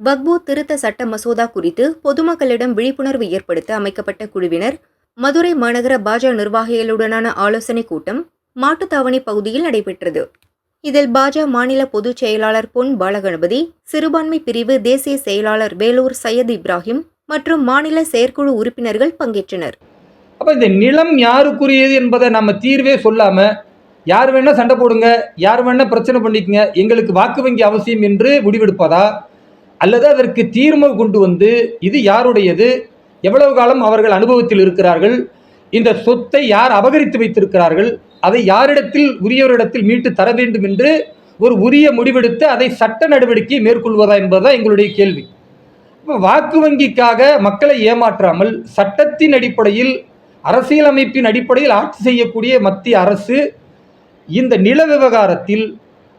வக்பு திருத்த சட்ட மசோதா குறித்து பொதுமக்களிடம் விழிப்புணர்வு ஏற்படுத்த அமைக்கப்பட்ட குழுவினர் மதுரை மாநகர பாஜ நிர்வாகிகளுடனான ஆலோசனைக் கூட்டம் மாட்டுத்தாவணி பகுதியில் நடைபெற்றது. இதில் பாஜ மாநில பொதுச் செயலாளர் பொன் பாலகணபதி சிறுபான்மை பிரிவு தேசிய செயலாளர் வேலூர் சையத் இப்ராஹிம் மற்றும் மாநில செயற்குழு உறுப்பினர்கள் பங்கேற்றனர். அப்போ இந்த நிலம் யாருக்குரியது என்பதை நம்ம தீர்வே சொல்லாம யார் வேணா சண்டை போடுங்க யார் வேணா பிரச்சனை பண்ணிக்கங்க எங்களுக்கு வாக்கு வங்கி அவசியம் என்று முடிவெடுப்பதா? அல்லது அதற்கு தீர்மை கொண்டு வந்து இது யாருடையது? எவ்வளவு காலம் அவர்கள் அனுபவத்தில் இருக்கிறார்கள்? இந்த சொத்தை யார் அபகரித்து வைத்திருக்கிறார்கள்? அதை யாரிடத்தில் உரியவரிடத்தில் மீட்டு தர வேண்டும் என்று ஒரு உரிய முடிவெடுத்து அதை சட்ட நடவடிக்கை மேற்கொள்வதா என்பதுதான் எங்களுடைய கேள்வி. இப்போ வாக்கு வங்கிக்காக மக்களை ஏமாற்றாமல் சட்டத்தின் அடிப்படையில் அரசியலமைப்பின் அடிப்படையில் ஆட்சி செய்யக்கூடிய மத்திய அரசு இந்த நில விவகாரத்தில்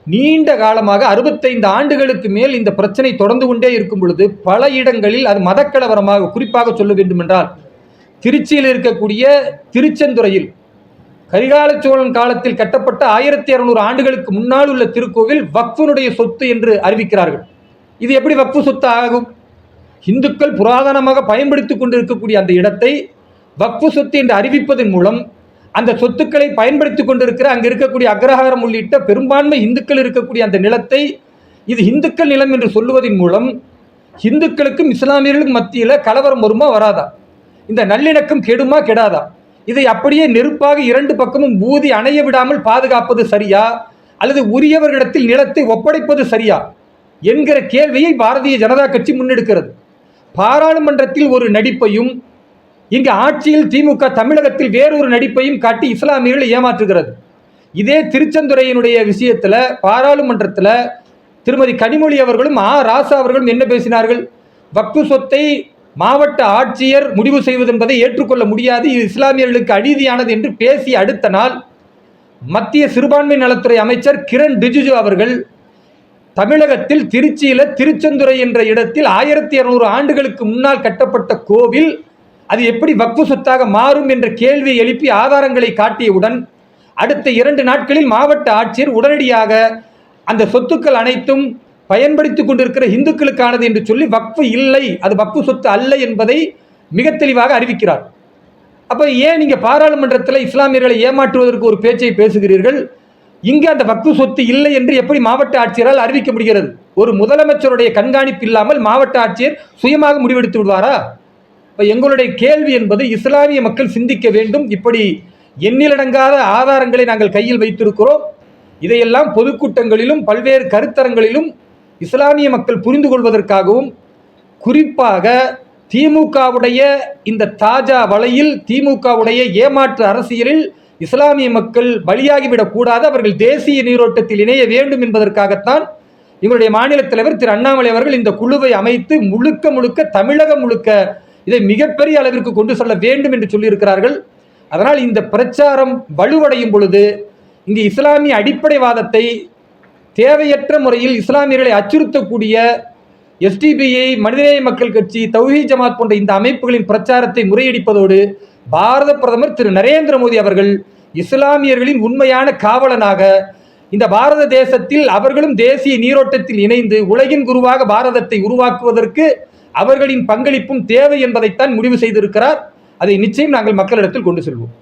நீண்ட காலமாக அறுபத்தைந்து ஆண்டுகளுக்கு மேல் இந்த பிரச்சனை தொடர்ந்து கொண்டே இருக்கும் பொழுது பல இடங்களில் அது மதக்கலவரமாக குறிப்பாக சொல்ல வேண்டுமென்றால் திருச்சியில் இருக்கக்கூடிய திருச்செந்துறையில் கரிகால சோழன் காலத்தில் கட்டப்பட்ட ஆயிரத்தி இரநூறு ஆண்டுகளுக்கு முன்னால் உள்ள திருக்கோவில் வக்ஃபுனுடைய சொத்து என்று அறிவிக்கிறார்கள். இது எப்படி வக்ஃபு சொத்து ஆகும்? இந்துக்கள் புராதனமாக பயன்படுத்தி கொண்டிருக்கக்கூடிய அந்த இடத்தை வக்ஃபு சொத்து என்று அறிவிப்பதன் மூலம் அந்த சொத்துக்களை பயன்படுத்தி கொண்டிருக்கிற அங்கே இருக்கக்கூடிய அக்ரஹாரம் உள்ளிட்ட பெரும்பான்மை இந்துக்கள் இருக்கக்கூடிய அந்த நிலத்தை இது இந்துக்கள் நிலம் என்று சொல்லுவதன் மூலம் இந்துக்களுக்கும் இஸ்லாமியர்களுக்கும் மத்தியில் கலவரம் வருமா வராதா? இந்த நல்லிணக்கம் கெடுமா கெடாதா? இதை அப்படியே நெருப்பாக இரண்டு பக்கமும் ஊதி அணைய விடாமல் பாதுகாப்பது சரியா? அல்லது உரியவர்களிடத்தில் நிலத்தை ஒப்படைப்பது சரியா? என்கிற கேள்வியை பாரதிய ஜனதா கட்சி முன்னெடுக்கிறது. பாராளுமன்றத்தில் ஒரு நடிப்பையும் இங்கு ஆட்சியில் திமுக தமிழகத்தில் வேறொரு நடிப்பையும் காட்டி இஸ்லாமியர்களை ஏமாற்றுகிறது. இதே திருச்செந்துறையினுடைய விஷயத்தில் பாராளுமன்றத்தில் திருமதி கனிமொழி அவர்களும் ஆ. ராசா அவர்களும் என்ன பேசினார்கள்? வக்பு சொத்தை மாவட்ட ஆட்சியர் முடிவு செய்வது என்பதை ஏற்றுக்கொள்ள முடியாது. இது இஸ்லாமியர்களுக்கு அநீதியானது என்று பேசி அடுத்த நாள் மத்திய சிறுபான்மை நலத்துறை அமைச்சர் கிரண் ரிஜிஜு அவர்கள் தமிழகத்தில் திருச்சியில் திருச்செந்துறை என்ற இடத்தில் ஆயிரத்தி இரநூறு ஆண்டுகளுக்கு முன்னால் கட்டப்பட்ட கோவில் அது எப்படி வக்ஃபு சொத்தாக மாறும் என்ற கேள்வியை எழுப்பி ஆதாரங்களை காட்டியவுடன் அடுத்த இரண்டு நாட்களில் மாவட்ட ஆட்சியர் உடனடியாக அந்த சொத்துக்கள் அனைத்தும் பயன்படுத்தி கொண்டிருக்கிற இந்துக்களுக்கானது என்று சொல்லி வக்ஃபு இல்லை அது வக்ஃபு சொத்து அல்ல என்பதை மிக தெளிவாக அறிவிக்கிறார். அப்போ ஏன் நீங்கள் பாராளுமன்றத்தில் இஸ்லாமியர்களை ஏமாற்றுவதற்கு ஒரு பேச்சை பேசுகிறீர்கள்? இங்கே அந்த வக்ஃபு சொத்து இல்லை என்று எப்படி மாவட்ட ஆட்சியரால் அறிவிக்க முடிகிறது? ஒரு முதலமைச்சருடைய கண்காணிப்பு இல்லாமல் மாவட்ட ஆட்சியர் சுயமாக முடிவெடுத்து விடுவாரா? இப்போ எங்களுடைய கேள்வி என்பது இஸ்லாமிய மக்கள் சிந்திக்க வேண்டும். இப்படி எண்ணிலடங்காத ஆதாரங்களை நாங்கள் கையில் வைத்திருக்கிறோம். இதையெல்லாம் பொதுக்கூட்டங்களிலும் பல்வேறு கருத்தரங்களிலும் இஸ்லாமிய மக்கள் புரிந்து கொள்வதற்காகவும் குறிப்பாக திமுகவுடைய இந்த தாஜா வலையில் திமுகவுடைய ஏமாற்று அரசியலில் இஸ்லாமிய மக்கள் பலியாகிவிடக் கூடாது. அவர்கள் தேசிய நீரோட்டத்தில் இணைய வேண்டும் என்பதற்காகத்தான் எங்களுடைய மாநில தலைவர் திரு அண்ணாமலை அவர்கள் இந்த குழுவை அமைத்து முழுக்க முழுக்க தமிழகம் முழுக்க இதை மிகப்பெரிய அளவிற்கு கொண்டு செல்ல வேண்டும் என்று சொல்லியிருக்கிறார்கள். அதனால் இந்த பிரச்சாரம் வலுவடையும் பொழுது இங்கு இஸ்லாமிய அடிப்படைவாதத்தை தேவையற்ற முறையில் இஸ்லாமியர்களை அச்சுறுத்தக்கூடிய எஸ்டிபிஐ மனிதநேய மக்கள் கட்சி தௌஹி ஜமாத் போன்ற இந்த அமைப்புகளின் பிரச்சாரத்தை முறையடிப்பதோடு பாரத பிரதமர் திரு நரேந்திர மோடி அவர்கள் இஸ்லாமியர்களின் உண்மையான காவலனாக இந்த பாரத தேசத்தில் அவர்களும் தேசிய நீரோட்டத்தில் இணைந்து உலகின் குருவாக பாரதத்தை உருவாக்குவதற்கு அவர்களின் பங்களிப்பும் தேவை என்பதைத்தான் முடிவு செய்திருக்கிறார். அதை நிச்சயம் நாங்கள் மக்களிடத்தில் கொண்டு செல்வோம்.